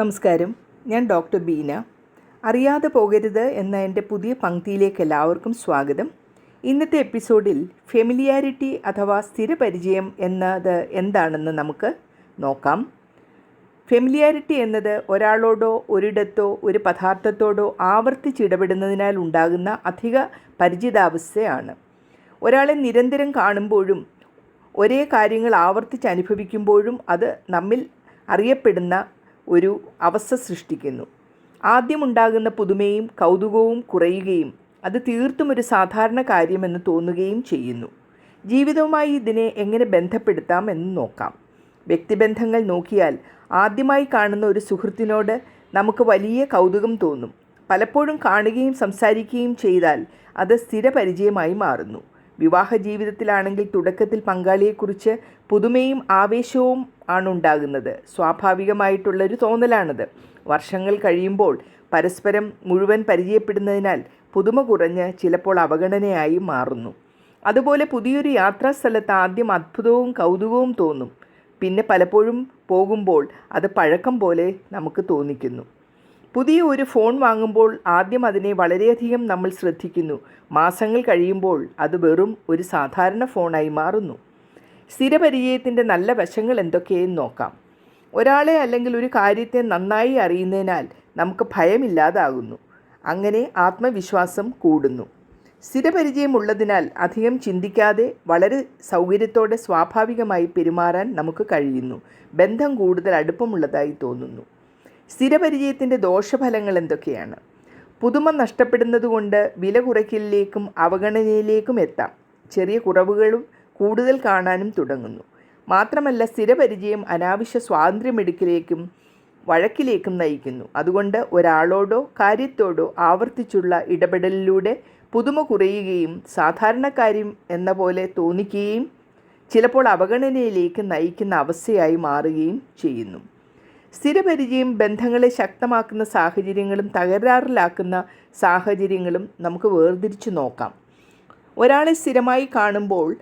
നമസ്കാരം. ഞാൻ ഡോക്ടർ ബീന. അറിയാതെ പോകരുത് എന്ന എന്റെ പുതിയ പങ്ക്തിയിലേക്ക് എല്ലാവർക്കും സ്വാഗതം. ഇന്നത്തെ എപ്പിസോഡിൽ ഫെമിലിയാരിറ്റി അഥവാ സ്ഥിരപരിചയം എന്നത് എന്താണെന്ന് നമുക്ക് നോക്കാം. ഫെമിലിയാരിറ്റി എന്നത് ഒരാളോടോ ഒരിടത്തോ ഒരു പദാർത്ഥത്തോടോ ആവർത്തിച്ചിടപെടുന്നതിനാൽ ഉണ്ടാകുന്ന അധിക പരിചിതാവസ്ഥയാണ്. ഒരാളെ നിരന്തരം കാണുമ്പോഴും ഒരേ കാര്യങ്ങൾ ആവർത്തിച്ച് അനുഭവിക്കുമ്പോഴും അത് നമ്മിൽ അറിയപ്പെടുന്ന ഒരു അവസ്ഥ സൃഷ്ടിക്കുന്നു. ആദ്യമുണ്ടാകുന്ന പുതുമയും കൗതുകവും കുറയുകയും അത് തീർത്തും ഒരു സാധാരണ കാര്യമെന്ന് തോന്നുകയും ചെയ്യുന്നു. ജീവിതവുമായി ഇതിനെ എങ്ങനെ ബന്ധപ്പെടുത്താം എന്ന് നോക്കാം. വ്യക്തിബന്ധങ്ങൾ നോക്കിയാൽ ആദ്യമായി കാണുന്ന ഒരു സുഹൃത്തിനോട് നമുക്ക് വലിയ കൗതുകം തോന്നും. പലപ്പോഴും കാണുകയും സംസാരിക്കുകയും ചെയ്താൽ അത് സ്ഥിരപരിചയമായി മാറുന്നു. വിവാഹ ജീവിതത്തിലാണെങ്കിൽ തുടക്കത്തിൽ പങ്കാളിയെക്കുറിച്ച് പുതുമയും ആവേശവും ആണ് ഉണ്ടാകുന്നത് സ്വാഭാവികമായിട്ടുള്ളൊരു തോന്നലാണത്. വർഷങ്ങൾ കഴിയുമ്പോൾ പരസ്പരം മുഴുവൻ പരിചയപ്പെടുന്നതിനാൽ പുതുമ കുറഞ്ഞ് ചിലപ്പോൾ അവഗണനയായി മാറുന്നു. അതുപോലെ പുതിയൊരു യാത്രാ സ്ഥലത്ത് ആദ്യം അത്ഭുതവും കൗതുകവും തോന്നും. പിന്നെ പലപ്പോഴും പോകുമ്പോൾ അത് പഴക്കം പോലെ നമുക്ക് തോന്നിക്കുന്നു. പുതിയ ഒരു ഫോൺ വാങ്ങുമ്പോൾ ആദ്യം അതിനെ വളരെയധികം നമ്മൾ ശ്രദ്ധിക്കുന്നു. മാസങ്ങൾ കഴിയുമ്പോൾ അത് വെറും ഒരു സാധാരണ ഫോണായി മാറുന്നു. സ്ഥിരപരിചയത്തിന്റെ നല്ല വശങ്ങൾ എന്തൊക്കെയെന്ന് നോക്കാം. ഒരാളെ അല്ലെങ്കിൽ ഒരു കാര്യത്തെ നന്നായി അറിയുന്നതിനാൽ നമുക്ക് ഭയമില്ലാതാകുന്നു. അങ്ങനെ ആത്മവിശ്വാസം കൂടുന്നു. സ്ഥിരപരിചയമുള്ളതിനാൽ അധികം ചിന്തിക്കാതെ വളരെ സൗകര്യത്തോടെ സ്വാഭാവികമായി പെരുമാറാൻ നമുക്ക് കഴിയുന്നു. ബന്ധം കൂടുതൽ അടുപ്പമുള്ളതായി തോന്നുന്നു. സ്ഥിരപരിചയത്തിന്റെ ദോഷഫലങ്ങൾ എന്തൊക്കെയാണ്? പുതുമ നഷ്ടപ്പെടുന്നതുകൊണ്ട് വില കുറയ്ക്കലിലേക്കും അവഗണനയിലേക്കും എത്താം. ചെറിയ കുറവുകളും കൂടുതൽ കാണാനും തുടങ്ങുന്നു. മാത്രമല്ല സ്ഥിരപരിചയം അനാവശ്യ സ്വാതന്ത്ര്യമെടുക്കിലേക്കും വഴക്കിലേക്കും നയിക്കുന്നു. അതുകൊണ്ട് ഒരാളോടോ കാര്യത്തോടോ ആവർത്തിച്ചുള്ള ഇടപെടലിലൂടെ പുതുമ കുറയുകയും സാധാരണക്കാര്യം എന്ന പോലെ തോന്നിക്കുകയും ചിലപ്പോൾ അവഗണനയിലേക്ക് നയിക്കുന്ന അവസ്ഥയായി മാറുകയും ചെയ്യുന്നു. സ്ഥിരപരിചയം ബന്ധങ്ങളെ ശക്തമാക്കുന്ന സാഹചര്യങ്ങളും തകരാറിലാക്കുന്ന സാഹചര്യങ്ങളും നമുക്ക് വേർതിരിച്ച് നോക്കാം. ഒരാളെ സ്ഥിരമായി കാണുമ്പോൾ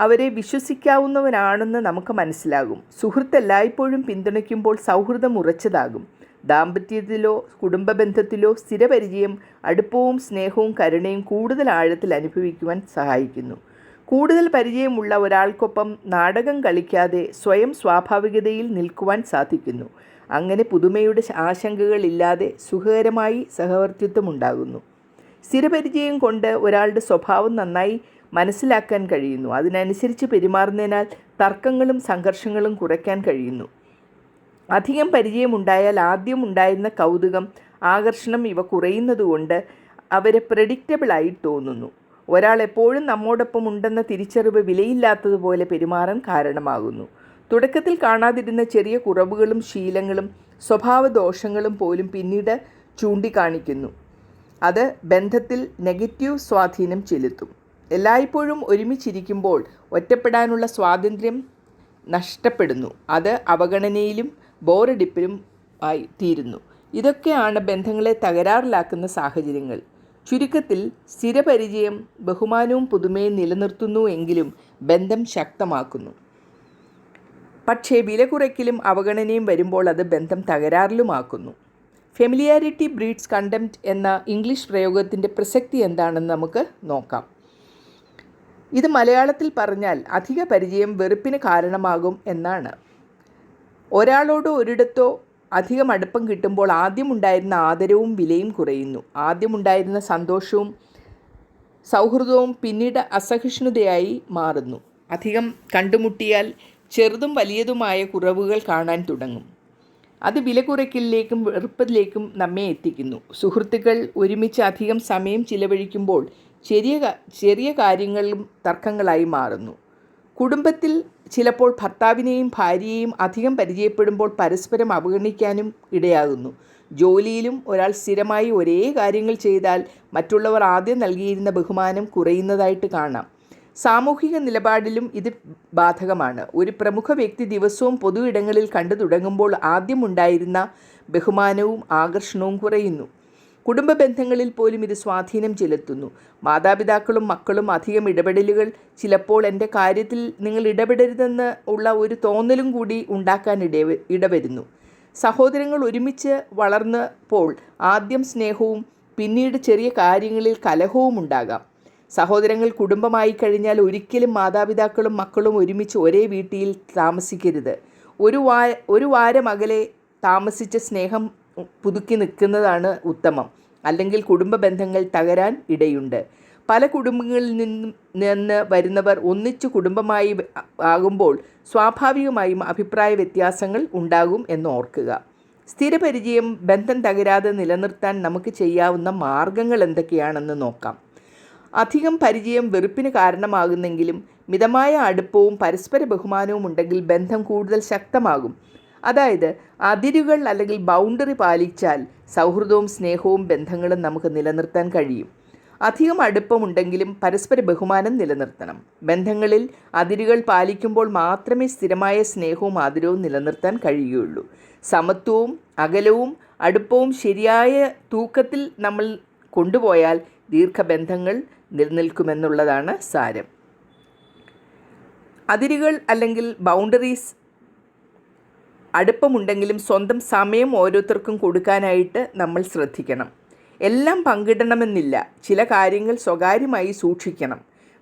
അവരെ വിശ്വസിക്കാവുന്നവനാണെന്ന് നമുക്ക് മനസ്സിലാകും. സുഹൃത്ത് എല്ലായ്പ്പോഴും പിന്തുണയ്ക്കുമ്പോൾ സൗഹൃദം ഉറച്ചതാകും. ദാമ്പത്യത്തിലോ കുടുംബ ബന്ധത്തിലോ സ്ഥിരപരിചയം അടുപ്പവും സ്നേഹവും കരുണയും കൂടുതൽ ആഴത്തിൽ അനുഭവിക്കുവാൻ സഹായിക്കുന്നു. കൂടുതൽ പരിചയമുള്ള ഒരാൾക്കൊപ്പം നാടകം കളിക്കാതെ സ്വയം സ്വാഭാവികതയിൽ നിൽക്കുവാൻ സാധിക്കുന്നു. അങ്ങനെ പുതുമയുടെ ആശങ്കകളില്ലാതെ സുഖകരമായി സഹവർത്തിത്വം ഉണ്ടാകുന്നു സ്ഥിരപരിചയം കൊണ്ട് ഒരാളുടെ സ്വഭാവം നന്നായി മനസ്സിലാക്കാൻ കഴിയുന്നു. അതിനനുസരിച്ച് പെരുമാറുന്നതിനാൽ തർക്കങ്ങളും സംഘർഷങ്ങളും കുറയ്ക്കാൻ കഴിയുന്നു. അധികം പരിചയമുണ്ടായാൽ ആദ്യം ഉണ്ടായിരുന്ന കൗതുകം ആകർഷണം ഇവ കുറയുന്നതുകൊണ്ട് അവരെ പ്രഡിക്റ്റബിളായി തോന്നുന്നു. ഒരാൾ എപ്പോഴും നമ്മോടൊപ്പം ഉണ്ടെന്ന തിരിച്ചറിവ് വിലയില്ലാത്തതുപോലെ പെരുമാറാൻ കാരണമാകുന്നു. തുടക്കത്തിൽ കാണാതിരുന്ന ചെറിയ കുറവുകളും ശീലങ്ങളും സ്വഭാവ ദോഷങ്ങളും പോലും പിന്നീട് ചൂണ്ടിക്കാണിക്കുന്നു. അത് ബന്ധത്തിൽ നെഗറ്റീവ് സ്വാധീനം ചെലുത്തും. എല്ലായ്പ്പോഴും ഒരുമിച്ചിരിക്കുമ്പോൾ ഒറ്റപ്പെടാനുള്ള സ്വാതന്ത്ര്യം നഷ്ടപ്പെടുന്നു. അത് അവഗണനയിലും ബോറടിപ്പിലും ആയി തീരുന്നു. ഇതൊക്കെയാണ് ബന്ധങ്ങളെ തകരാറിലാക്കുന്ന സാഹചര്യങ്ങൾ. ചുരുക്കത്തിൽ സ്ഥിരപരിചയം ബഹുമാനവും പുതുമയും നിലനിർത്തുന്നു എങ്കിലും ബന്ധം ശക്തമാക്കുന്നു. പക്ഷേ വില കുറയ്ക്കലും അവഗണനയും വരുമ്പോൾ അത് ബന്ധം തകരാറിലുമാക്കുന്നു. ഫെമിലിയാരിറ്റി ബ്രീഡ്സ് കണ്ടംപ്റ്റ് എന്ന ഇംഗ്ലീഷ് പ്രയോഗത്തിന്റെ പ്രസക്തി എന്താണെന്ന് നമുക്ക് നോക്കാം. ഇത് മലയാളത്തിൽ പറഞ്ഞാൽ അധിക പരിചയം വെറുപ്പിന് കാരണമാകും എന്നാണ്. ഒരാളോട് ഒരിടത്തോ അധികം അടുപ്പം കിട്ടുമ്പോൾ ആദ്യമുണ്ടായിരുന്ന ആദരവും വിലയും കുറയുന്നു. ആദ്യമുണ്ടായിരുന്ന സന്തോഷവും സൗഹൃദവും പിന്നീട് അസഹിഷ്ണുതയായി മാറുന്നു. അധികം കണ്ടുമുട്ടിയാൽ ചെറുതും വലിയതുമായ കുറവുകൾ കാണാൻ തുടങ്ങും. അത് വില കുറയ്ക്കലിലേക്കും വെറുപ്പത്തിലേക്കും നമ്മെ എത്തിക്കുന്നു. സുഹൃത്തുക്കൾ ഒരുമിച്ച് അധികം സമയം ചിലവഴിക്കുമ്പോൾ ചെറിയ ചെറിയ കാര്യങ്ങളും തർക്കങ്ങളായി മാറുന്നു. കുടുംബത്തിൽ ചിലപ്പോൾ ഭർത്താവിനെയും ഭാര്യയെയും അധികം പരിചയപ്പെടുമ്പോൾ പരസ്പരം അവഗണിക്കാനും ഇടയാകുന്നു. ജോലിയിലും ഒരാൾ സ്ഥിരമായി ഒരേ കാര്യങ്ങൾ ചെയ്താൽ മറ്റുള്ളവർ ആദ്യം നൽകിയിരുന്ന ബഹുമാനം കുറയുന്നതായിട്ട് കാണാം. സാമൂഹിക നിലപാടിലും ഇത് ബാധകമാണ്. ഒരു പ്രമുഖ വ്യക്തി ദിവസവും പൊതു ഇടങ്ങളിൽ കണ്ടു തുടങ്ങുമ്പോൾ ആദ്യമുണ്ടായിരുന്ന ബഹുമാനവും ആകർഷണവും കുറയുന്നു. കുടുംബ ബന്ധങ്ങളിൽ പോലും ഇത് സ്വാധീനം ചെലുത്തുന്നു. മാതാപിതാക്കളും മക്കളും അധികം ഇടപെടലുകൾ ചിലപ്പോൾ എന്റെ കാര്യത്തിൽ നിങ്ങൾ ഇടപെടരുതെന്ന് ഉള്ള ഒരു തോന്നലും കൂടി ഉണ്ടാക്കാൻ ഇട ഇടവരുന്നു. സഹോദരങ്ങൾ ഒരുമിച്ച് വളർന്നപ്പോൾ ആദ്യം സ്നേഹവും പിന്നീട് ചെറിയ കാര്യങ്ങളിൽ കലഹവും ഉണ്ടാകാം. സഹോദരങ്ങൾ കുടുംബമായി കഴിഞ്ഞാൽ ഒരിക്കലും മാതാപിതാക്കളും മക്കളും ഒരുമിച്ച് ഒരേ വീട്ടിൽ താമസിക്കരുത്. ഒരു വാ ഒരു വാരം അകലെ താമസിച്ച സ്നേഹം പുതുക്കി നിൽക്കുന്നതാണ് ഉത്തമം. അല്ലെങ്കിൽ കുടുംബ ബന്ധങ്ങൾ തകരാൻ ഇടയുണ്ട്. പല കുടുംബങ്ങളിൽ നിന്നും നിന്ന് വരുന്നവർ ഒന്നിച്ചു കുടുംബമായി ആകുമ്പോൾ സ്വാഭാവികമായും അഭിപ്രായ വ്യത്യാസങ്ങൾ ഉണ്ടാകും എന്ന് ഓർക്കുക. സ്ഥിരപരിചയം ബന്ധം തകരാതെ നിലനിർത്താൻ നമുക്ക് ചെയ്യാവുന്ന മാർഗങ്ങൾ എന്തൊക്കെയാണെന്ന് നോക്കാം. അധികം പരിചയം വെറുപ്പിന് കാരണമാകുന്നെങ്കിലും മിതമായ അടുപ്പവും പരസ്പര ബഹുമാനവും ഉണ്ടെങ്കിൽ ബന്ധം കൂടുതൽ ശക്തമാകും. അതായത് അതിരുകൾ അല്ലെങ്കിൽ ബൗണ്ടറി പാലിച്ചാൽ സൗഹൃദവും സ്നേഹവും ബന്ധങ്ങളും നമുക്ക് നിലനിർത്താൻ കഴിയും. അധികം അടുപ്പമുണ്ടെങ്കിലും പരസ്പര ബഹുമാനം നിലനിർത്തണം. ബന്ധങ്ങളിൽ അതിരുകൾ പാലിക്കുമ്പോൾ മാത്രമേ സ്ഥിരമായ സ്നേഹവും ആദരവും നിലനിർത്താൻ കഴിയുകയുള്ളൂ. സമത്വവും അകലവും അടുപ്പവും ശരിയായ തൂക്കത്തിൽ നമ്മൾ കൊണ്ടുപോയാൽ ദീർഘബന്ധങ്ങൾ നിലനിൽക്കുമെന്നുള്ളതാണ് സാരം. അതിരുകൾ അല്ലെങ്കിൽ ബൗണ്ടറീസ് അടുപ്പമുണ്ടെങ്കിലും സ്വന്തം സമയം ഓരോരുത്തർക്കും കൊടുക്കാനായിട്ട് നമ്മൾ ശ്രദ്ധിക്കണം. എല്ലാം പങ്കിടണമെന്നില്ല. ചില കാര്യങ്ങൾ സ്വകാര്യമായി സൂക്ഷിക്കണം.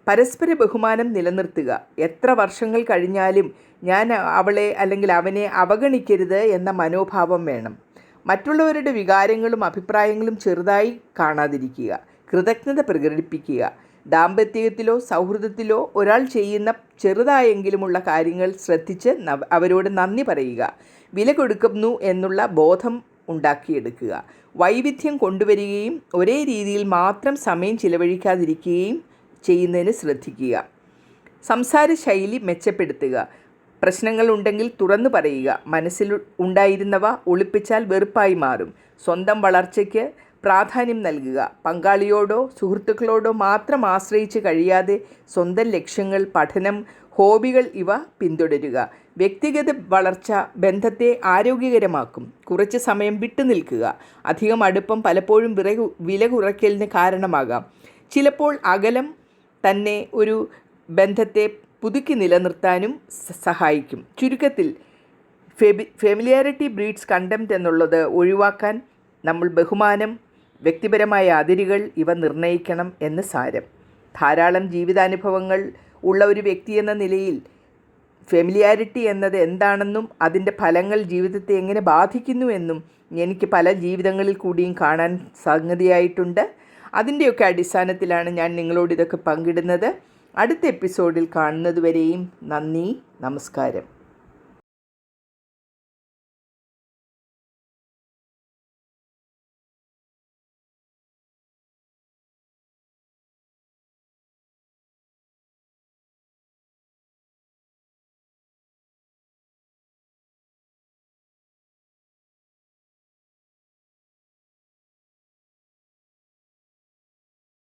പരസ്പര ബഹുമാനം നിലനിർത്തുക. എത്ര വർഷങ്ങൾ കഴിഞ്ഞാലും ഞാൻ അവളെ അല്ലെങ്കിൽ അവനെ അവഗണിക്കരുത് എന്ന മനോഭാവം വേണം. മറ്റുള്ളവരുടെ വികാരങ്ങളും അഭിപ്രായങ്ങളും ചെറുതായി കാണാതിരിക്കുക. കൃതജ്ഞത പ്രകടിപ്പിക്കുക. ദാമ്പത്യത്തിലോ സൗഹൃദത്തിലോ ഒരാൾ ചെയ്യുന്ന ചെറുതായെങ്കിലുമുള്ള കാര്യങ്ങൾ ശ്രദ്ധിച്ച് അവരോട് നന്ദി പറയുക. വില കൊടുക്കുന്നു എന്നുള്ള ബോധം ഉണ്ടാക്കിയെടുക്കുക. വൈവിധ്യം കൊണ്ടുവരികയും ഒരേ രീതിയിൽ മാത്രം സമയം ചിലവഴിക്കാതിരിക്കുകയും ചെയ്യുന്നതിന് ശ്രദ്ധിക്കുക. സംസാര ശൈലി മെച്ചപ്പെടുത്തുക. പ്രശ്നങ്ങൾ ഉണ്ടെങ്കിൽ തുറന്നു പറയുക. മനസ്സിൽ ഉണ്ടായിരുന്നവ ഒളിപ്പിച്ചാൽ വെറുപ്പായി മാറും. സ്വന്തം വളർച്ചയ്ക്ക് പ്രാധാന്യം നൽകുക. പങ്കാളിയോടോ സുഹൃത്തുക്കളോടോ മാത്രം ആശ്രയിച്ച് കഴിയാതെ സ്വന്തം ലക്ഷ്യങ്ങൾ പഠനം ഹോബികൾ ഇവ പിന്തുടരുക. വ്യക്തിഗത വളർച്ച ബന്ധത്തെ ആരോഗ്യകരമാക്കും. കുറച്ച് സമയം വിട്ടു നിൽക്കുക. അധികം അടുപ്പം പലപ്പോഴും വിറകു വില കുറയ്ക്കലിന് കാരണമാകാം. ചിലപ്പോൾ അകലം തന്നെ ഒരു ബന്ധത്തെ പുതുക്കി നിലനിർത്താനും സഹായിക്കും. ചുരുക്കത്തിൽ ഫെബി ഫെമിലിയാരിറ്റി ബ്രീഡ്സ് കണ്ടംറ്റ് എന്നുള്ളത് ഒഴിവാക്കാൻ നമ്മൾ ബഹുമാനം വ്യക്തിപരമായ അതിരുകൾ ഇവ നിർണയിക്കണം എന്ന് സാരം. ധാരാളം ജീവിതാനുഭവങ്ങൾ ഉള്ള ഒരു വ്യക്തി എന്ന നിലയിൽ ഫെമിലിയാരിറ്റി എന്നത് എന്താണെന്നും അതിന്റെ ഫലങ്ങൾ ജീവിതത്തെ എങ്ങനെ ബാധിക്കുന്നു എന്നും എനിക്ക് പല ജീവിതങ്ങളിൽ കൂടിയും കാണാൻ സംഗതിയായിട്ടുണ്ട്. അതിന്റെയൊക്കെ അടിസ്ഥാനത്തിലാണ് ഞാൻ നിങ്ങളോട് ഇതൊക്കെ പങ്കിടുന്നത്. അടുത്ത എപ്പിസോഡിൽ കാണുന്നതുവരെയും നന്ദി നമസ്കാരം.